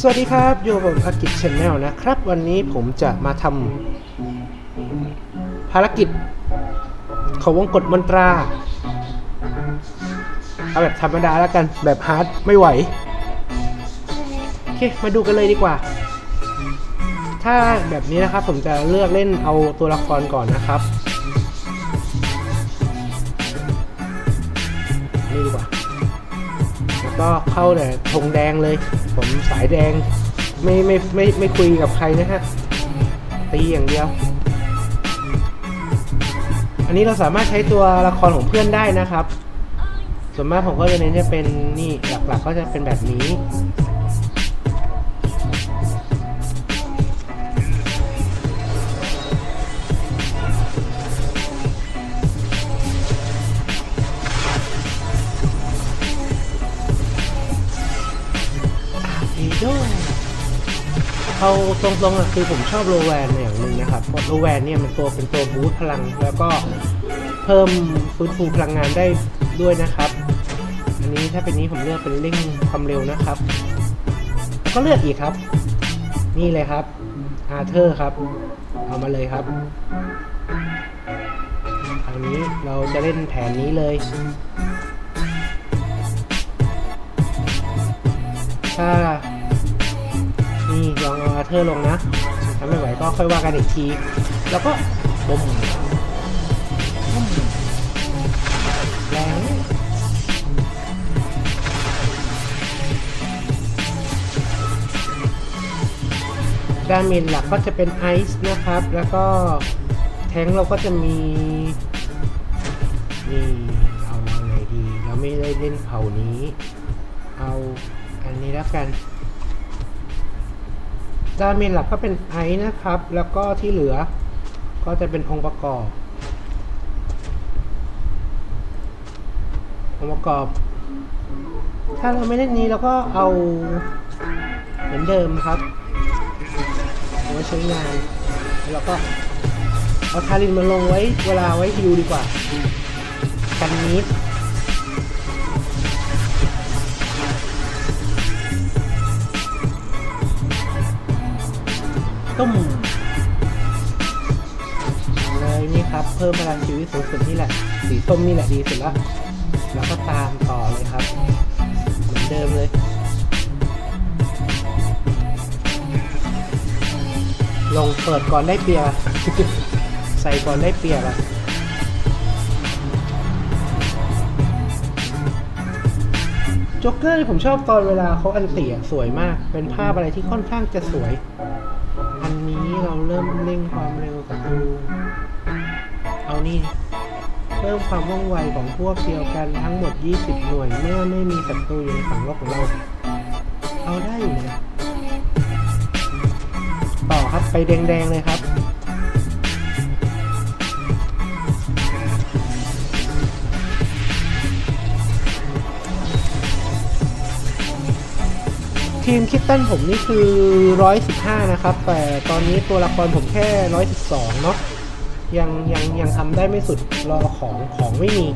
สวัสดีครับอยู่กับผมอากิจชแนลนะครับ วันนี้ผมจะมาทำภารกิจของวงกฎมนตรา เอาแบบธรรมดาแล้วกันแบบฮาร์ดไม่ไหว โอเค มาดูกันเลยดีกว่า ถ้าแบบนี้นะครับผมจะเลือกเล่นเอาตัวละครก่อนนะครับ นี่ดีกว่า ก็เข้าแต่ธงแดงเลย ผมสายแดงไม่ไม่ไม่ไม่คุยกับใครนะฮะตีอย่างเดียว อันนี้เราสามารถใช้ตัวละครของเพื่อนได้นะครับ ส่วนมากผมก็จะเน้นจะเป็นนี่หลักๆ ก็จะเป็นแบบนี้ เอาตรงๆอะคือผมชอบโลแวนอย่างหนึ่งนะครับเพราะโลแวนเนี่ยมันตัวเป็นตัวบูสต์พลัง แล้วก็เพิ่มฟื้นฟูพลังงานได้ด้วยนะครับ อันนี้ถ้าเป็นนี้ผมเลือกเป็นเร่งความเร็วนะครับ ก็เลือกอีกครับ นี่เลยครับอาเธอร์ครับ เอามาเลยครับคราวนี้เราจะเล่นแผนนี้เลยถ้า เอาอาเธอร์ลงนะถ้าไม่ไหวก็ค่อยว่ากันอีกที แล้วก็บมแรงดาเมจหลักก็จะเป็นไอซ์นะครับ แล้วก็แทงเราก็จะมีนี่เอาอะไงดี เราไม่ได้เล่นเผ่านี้ เอาอันนี้แล้วกัน ดาเมจหลักก็เป็นไอซ์นะครับ แล้วก็ที่เหลือก็จะเป็นองค์ประกอบ องค์ประกอบ ถ้าเราไม่เล่นนี้เราก็เอาเหมือนเดิมครับเอาไว้ใช้งาน แล้วก็เอาทารินมาลงไว้เวลาไว้ฮิวดีกว่ากันนิด ตุ้มเลยนี่ครับ เพิ่มพลังชีวิตสูงสุดนี่แหละ สีส้มนี่แหละดีสุดละแล้วก็ตามต่อเลยครับ เหมือนเดิมเลยลงเปิดก่อนได้เปียใส่ก่อนได้เปียละจ็อกเกอร์ผมชอบตอนเวลาเขาอันเตียสวยมาก เป็นภาพอะไรที่ค่อนข้างจะสวย นนี้เราเริ่มเร่งความเร็วกับดูเอานี่เพิ่มความว่องไวของพวกเดียวกันทั้งหมด 20 หน่วยเมื่อไม่มีศัตรูอยู่ในฝั่งโลกของเรา เอาได้อยู่นะต่อครับไปแดงๆเลยครับ ทีมคิตตันผมนี่คือ 115 นะครับ แต่ตอนนี้ตัวละครผมแค่ 112 เนาะยังยังยังทำได้ไม่สุดรอของของไม่มี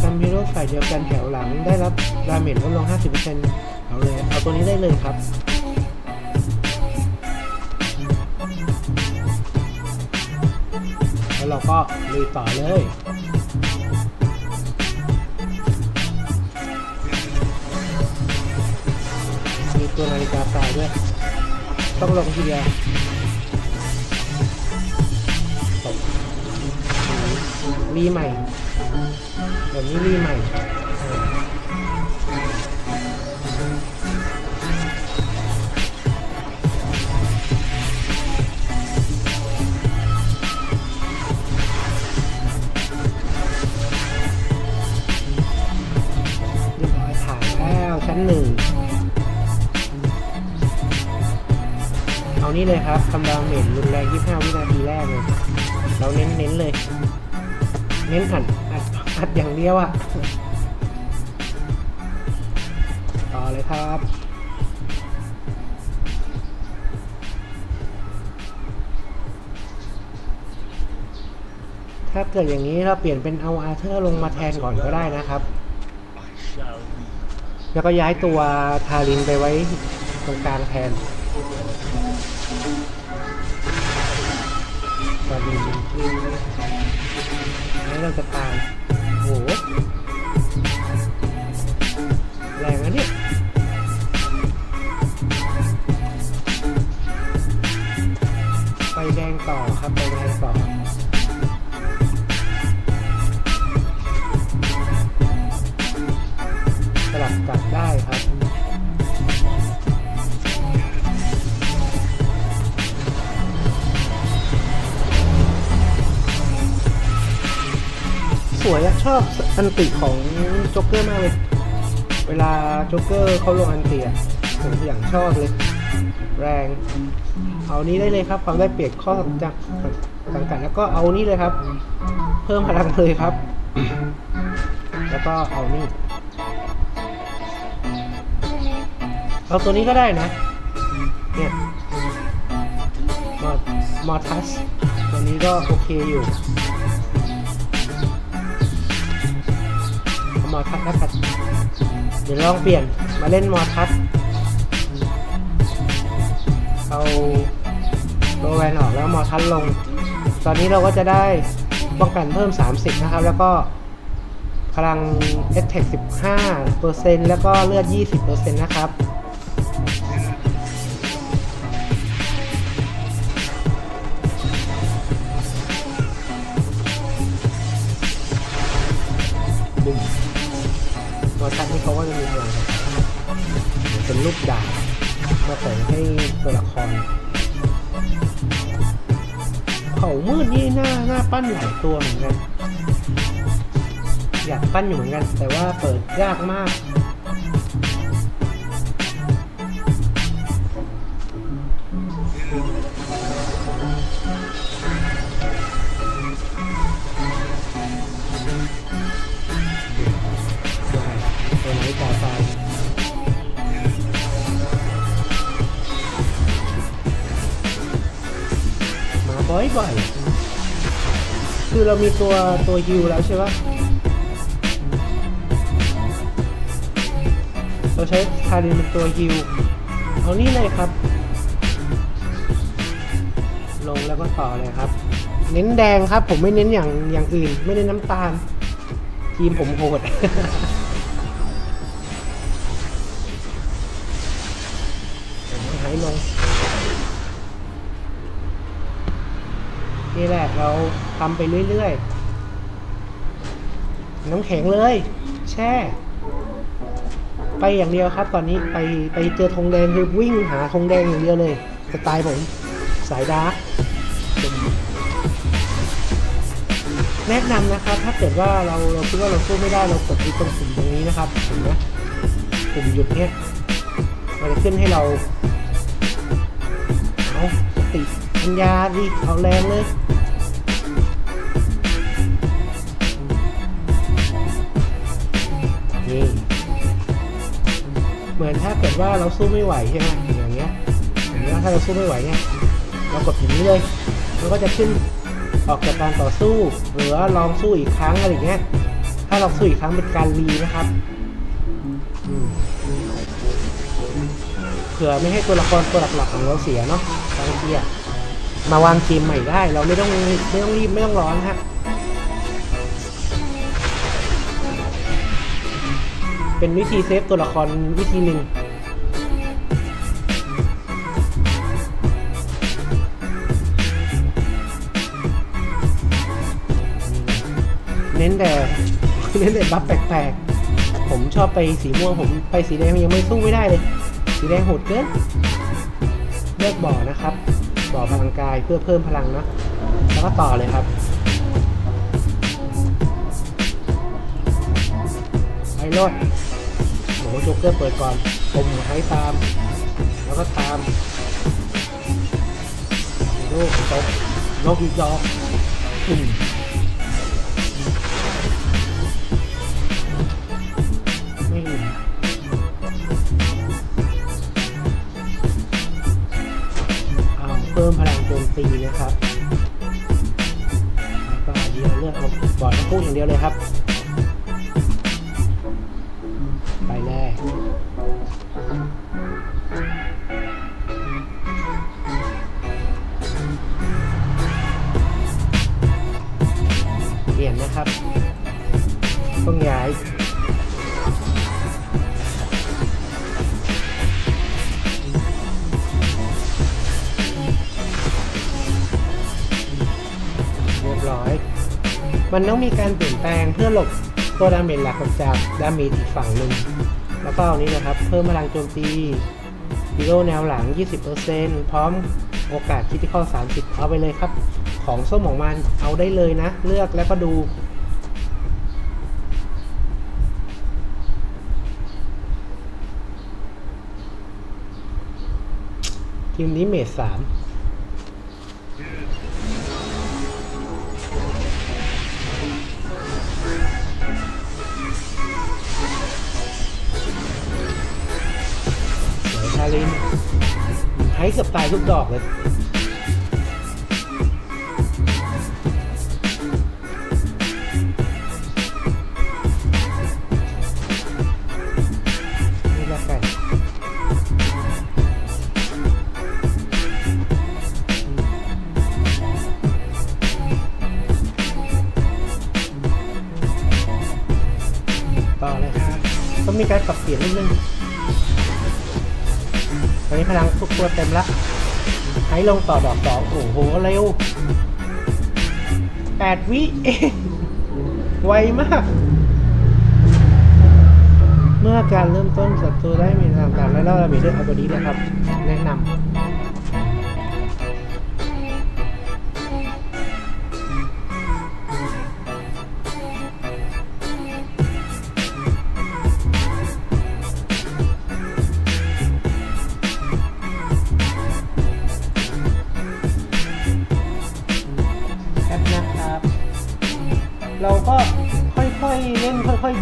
ทำฮีโร่ฝ่ายเดียวกันแถวหลังได้รับดาเมจลดลง 50%เอาเลย เอาตัวนี้ได้เลยครับแล้วเราก็ลุยต่อเลย ตัวนาฬิกาทรายด้วย ต้องลงทีเดียวรีใหม่แบบนี้รีใหม่ นี่เลยครับทำดาเมจรุนแรง 25 วินาทีแรกเลย เราเน้นเน้นๆเลย เน้นอัดอัดอัดอย่างเดียวอะต่อเลยครับถ้าเกิดอย่างนี้เราเปลี่ยนเป็นเอาอาเธอร์ลงมาแทนก่อนก็ได้นะครับ แล้วก็ย้ายตัวทารินไปไว้ตรงกลางแทน แล้วเราจะตามโอ้โหแรงนะเนี่ยไฟแดงต่อครับไฟแดงต่อ อะชอบอันติของโจ๊กเกอร์มากเลย เวลาโจ๊กเกอร์เขาลงอันติอะผมอย่างชอบเลย แรง เอานี้ได้เลยครับ ความได้เปรียบข้อจากสังกัดแล้วก็เอานี่เลยครับ เพิ่มพลังเลยครับ แล้วก็เอานี่เอาตัวนี้ก็ได้นะ เนี่ยมอมอทัสตัวนี้ก็โอเคอยู่ มอทัสแล้วกันเดี๋ยวลองเปลี่ยนมาเล่นมอทัสเอาโรแวนออกแล้วมอทัสลง ตอนนี้เราก็จะได้ป้องกันเพิ่ม 30 นะครับ แล้วก็พลัง a t t a c 15%แล้วก็เลือด 20%นต์นะครับบุ้ มมอทัสนี่เขาก็จะมีพลังแบบเหมือนเป็นลูกดาบมาใส่ให้ตัวละครเขามืดนี่หน้าหน้าปั้นหลายตัวเหมือนกันอยากปั้นอยู่เหมือนกัน แต่ว่าเปิดยากมาก บ่อยคือเรามีตัวตัวฮิวแล้วใช่ปะเราใช้คารินเป็นตัวฮิวเอานี่เลยครับ ลงแล้วก็ต่อเลยครับ เน้นแดงครับ ผมไม่เน้นอย่างอย่างอื่น ไม่เน้นน้ำตาลทีมผมโหด นี่แหละเราทำไปเรื่อยๆ น้ำแข็งเลย แช่ ไปอย่างเดียวครับ ตอนนี้ไปไปเจอธงแดงคือวิ่งหาธงแดงอย่างเดียวเลยสไตล์ผมสายดาร์กแนะนำนะครับ ถ้าเกิดว่าเราเราคิดว่าเราสู้ไม่ได้เรากดที่ตรงปุ่มตรงนี้นะครับเห็นไหมปุ่มหยุดเนี่ยมันจะขึ้นให้เราเอาสติ ปัญญาดิเอาแรงเลยนี่เหมือนถ้าเกิดว่าเราสู้ไม่ไหวใช่ไหมอย่างเงี้ยอย่างเงี้ยถ้าเราสู้ไม่ไหวเนี่ยเรากดปุ่มนี้เลยมันก็จะขึ้นออกจากการต่อสู้ หรือว่าลองสู้อีกครั้งอะไรอย่างเงี้ยถ้าลองสู้อีกครั้งเป็นการรีนะครับเผื่อไม่ให้ตัวละครตัวหลักๆของเราเสียเนาะบางทีอะ มาวางเกมใหม่ได้ เราไม่ต้องไม่ต้องรีบไม่ต้องร้อนฮะเป็นวิธีเซฟตัวละครวิธีหนึ่งเน้นแต่เน้นแต่บัฟแปลกๆ ผมชอบไปสีม่วงผมไปสีแดงยังไม่สู้ไม่ได้เลย สีแดงโหดเกินเลือกบ่อนะครับ ต่อพลังกายเพื่อเพิ่มพลังเนะแล้วก็ต่อเลยครับไอ้รอดโหโจ๊กเกอร์เปิดก่อนผมให้ตาม แล้วก็ตามลูกตกนกอีกดอกอืม เพิ่มพลังโจมตีนะครับแล้วก็เดียวเลือดดียวเลยครับ ไปเลยเปลี่ยนนะครับ ต้องย้าย มันต้องมีการเปลี่ยนแปลงเพื่อหลบตัวดาเมจหลักออกจากดาเมจอีกฝั่งหนึ่งแล้วก็อานี้นะครับ เพิ่มพลังโจมตีฮีโร่แนวหลัง 20%พร้อมโอกาสคิติคอ30 เอาไปเลยครับ ของส้มของมันเอาได้เลยนะ เลือกแล้วก็ดูทีมนี้เมจสาม ให้เกือบตายทุกดอกเลยนี่ละกันต่อเลยครับต้องมีการปรับเปลี่ยนนิดนึง พลังทุกตัวเต็มละให้ลงต่อดอกสองโอ้โหเร็วแปดวิเองไวมาก เมื่อการเริ่มต้นศัตรูได้มีต่างๆและเล่าระเบียบด้วยเอาตัวนี้เลยครับ แนะนำ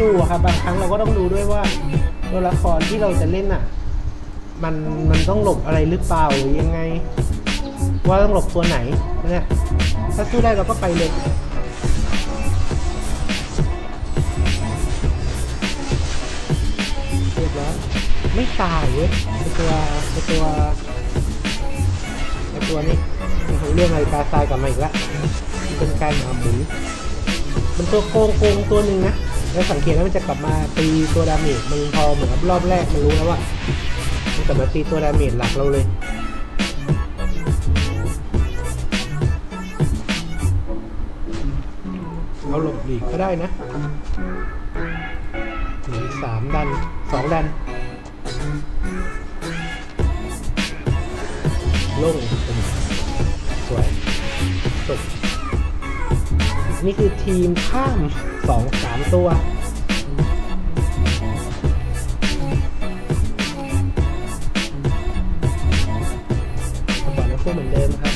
ดูอะครับบางครั้งเราก็ต้องดูด้วยว่าตัวละครที่เราจะเล่นอะ มันมันต้องหลบอะไรหรือเปล่าหรือยังไง ว่าต้องหลบตัวไหนเนี่ยถ้าสู้ได้เราก็ไปเลยเรียบร้อยไม่ตายเว้ยไอตัวไอตัวไอตัวนี้ของเรื่องนาฬิกาทรายกลับมาอีกแล้วเป็นการหาหมุนมันตัวโกงโกงตัวหนึ่งนะ แล้วสังเกตแล้วมันจะกลับมาตีตัวดาเมจมันพอเหมือนรอบแรกมันรู้แล้วว่ามันกลับมาตีตัวดาเมจหลักเราเลยเอาหลบหลีกก็ได้นะหนึ่งสามดันสองดันโล่งสวยจบ นี่คือทีมข้ามสองสามตัวก่อนนะพูดเหมือนเดิมครับ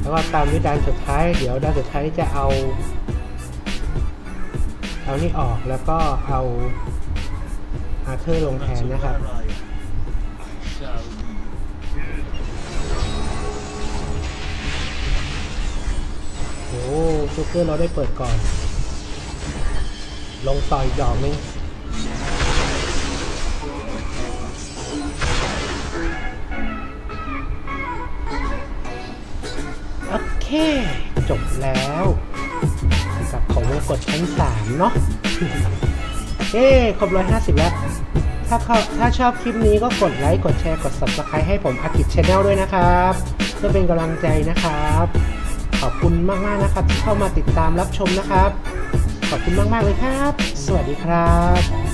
แล้วก็ตามด้วยดานสุดท้าย เดี๋ยวดานสุดท้ายจะเอา เอานี่ออกแล้วก็เอาอาเธอร์ลงแทนนะครับ โอ้ซูเกอร์เราได้เปิดก่อน ลงต่อยดอกนึงโอเค จบแล้วกับของวงกดชั้น3เนาะเอ้ครบ150แล้ว ถ้าเขาถ้าชอบคลิปนี้ก็กดไลค์ กดแชร์ กด subscribe ให้ผมอากิจช anel ด้วยนะครับ เพื่อเป็นกำลังใจนะครับ ขอบคุณมาก ๆ นะครับ ที่เข้ามาติดตามรับชมนะครับ ขอบคุณมาก ๆ เลยครับ สวัสดีครับ